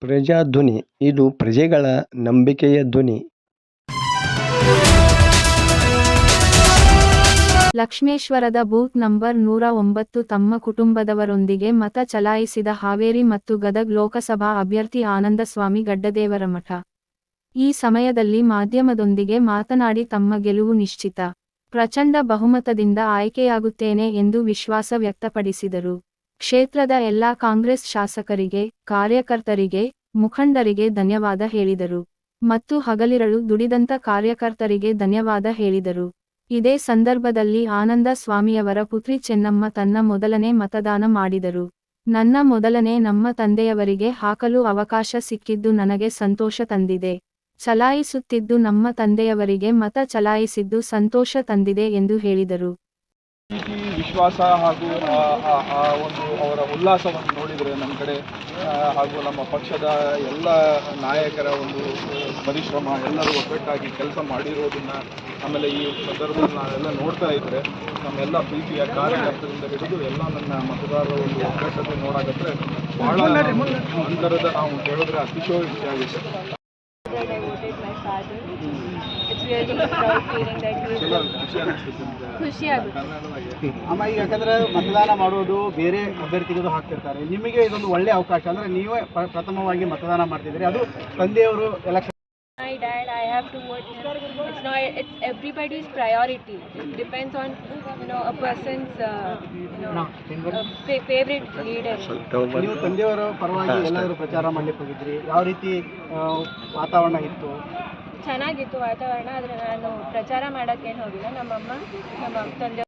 ಪ್ರಜಾಧ್ವನಿ, ಇದು ಪ್ರಜೆಗಳ ನಂಬಿಕೆಯ ಧ್ವನಿ. ಲಕ್ಷ್ಮೇಶ್ವರದ ಬೂತ್ ನಂಬರ್ ನೂರ ಒಂಬತ್ತು ತಮ್ಮ ಕುಟುಂಬದವರೊಂದಿಗೆ ಮತ ಚಲಾಯಿಸಿದ ಹಾವೇರಿ ಮತ್ತು ಗದಗ್ ಲೋಕಸಭಾ ಅಭ್ಯರ್ಥಿ ಆನಂದಸ್ವಾಮಿ ಗಡ್ಡದೇವರ ಮಠ ಈ ಸಮಯದಲ್ಲಿ ಮಾಧ್ಯಮದೊಂದಿಗೆ ಮಾತನಾಡಿ ತಮ್ಮ ಗೆಲುವು ನಿಶ್ಚಿತ. ಪ್ರಚಂಡ ಬಹುಮತದಿಂದ ಆಯ್ಕೆಯಾಗುತ್ತೇನೆ ಎಂದು ವಿಶ್ವಾಸ ವ್ಯಕ್ತಪಡಿಸಿದರು. ಕ್ಷೇತ್ರದ ಎಲ್ಲಾ ಕಾಂಗ್ರೆಸ್ ಶಾಸಕರಿಗೆ, ಕಾರ್ಯಕರ್ತರಿಗೆ, ಮುಖಂಡರಿಗೆ ಧನ್ಯವಾದ ಹೇಳಿದರು. ಮತ್ತು ಹಗಲಿರಳು ದುಡಿದಂತ ಕಾರ್ಯಕರ್ತರಿಗೆ ಧನ್ಯವಾದ ಹೇಳಿದರು. ಇದೇ ಸಂದರ್ಭದಲ್ಲಿ ಆನಂದ ಸ್ವಾಮಿಯವರ ಪುತ್ರಿ ಚೆನ್ನಮ್ಮ ತನ್ನ ಮೊದಲನೇ ಮತದಾನ ಮಾಡಿದರು. ನನ್ನ ಮೊದಲನೇ ನಮ್ಮ ತಂದೆಯವರಿಗೆ ಹಾಕಲು ಅವಕಾಶ ಸಿಕ್ಕಿದ್ದು ನನಗೆ ಸಂತೋಷ ತಂದಿದೆ. ಚಲಾಯಿಸುತ್ತಿದ್ದು ನಮ್ಮ ತಂದೆಯವರಿಗೆ ಮತ ಚಲಾಯಿಸಿದ್ದು ಸಂತೋಷ ತಂದಿದೆ ಎಂದು ಹೇಳಿದರು. ಪ್ರೀತಿ ವಿಶ್ವಾಸ ಹಾಗೂ ಆ ಒಂದು ಅವರ ಉಲ್ಲಾಸವನ್ನು ನೋಡಿದರೆ ನಮ್ಮ ಕಡೆ ಹಾಗೂ ನಮ್ಮ ಪಕ್ಷದ ಎಲ್ಲ ನಾಯಕರ ಒಂದು ಪರಿಶ್ರಮ ಎಲ್ಲರೂ ಒಗ್ಗಟ್ಟಾಗಿ ಕೆಲಸ ಮಾಡಿರೋದನ್ನ ಆಮೇಲೆ ಈ ಸಂದರ್ಭದಲ್ಲಿ ನಾವೆಲ್ಲ ನೋಡ್ತಾ ಇದ್ದರೆ ನಮ್ಮೆಲ್ಲ ಪ್ರೀತಿಯ ಕಾರ್ಯಕರ್ತರಿಂದ ಹಿಡಿದು ಎಲ್ಲ ನನ್ನ ಮತದಾರರ ಒಂದು ಒಗ್ಗಟ್ಟನ್ನು ನೋಡಾಕತ್ರೆ ಬಹಳ ಅಂತರದ ನಾವು ಹೇಳಿದ್ರೆ ಅತಿಶಯೋಕ್ತಿ ಆಗಿದೆ that I voted my father. It's really a proud feeling that he ಖುಷಿ ಅನಿಸ್ತೈತೆ ಆಗುತ್ತೆ. ಅಮ್ಮ ಈಗ ಯಾಕಂದ್ರೆ ಮತದಾನ ಮಾಡೋದು ಬೇರೆ ಅಭ್ಯರ್ಥಿಗಳು ಹಾಕ್ತಿರ್ತಾರೆ. ನಿಮಗೆ ಇದೊಂದು ಒಳ್ಳೆ ಅವಕಾಶ. ಅಂದ್ರೆ ನೀವೇ ಪ್ರ- ಪ್ರಥಮವಾಗಿ ಮತದಾನ ಮಾಡ್ತಿದ್ರೆ ಅದು ತಂದೆಯವರು election My dad, I have to vote him. It's not. It's everybody's priority. It depends on you know a person's uh, you know uh, fa- favorite leader. ನೀವು ತಂದೆಯವರ ಪರವಾಗಿ ಎಲ್ಲಾದರೂ ಪ್ರಚಾರ ಮಾಡ್ಲಿಕ್ಕೆ ಹೋಗಿದ್ರಿ ಯಾವ ರೀತಿ ಆ, ವಾತಾವರಣ ಇತ್ತು ಚೆನ್ನಾಗಿತ್ತು ವಾತಾವರಣ ಆದರೆ ನಾನು ಪ್ರಚಾರ ಮಾಡೋಕ್ಕೇನು ಹೋಗಿಲ್ಲ ನಮ್ಮಮ್ಮ ನಮ್ಮ ತಂದೆ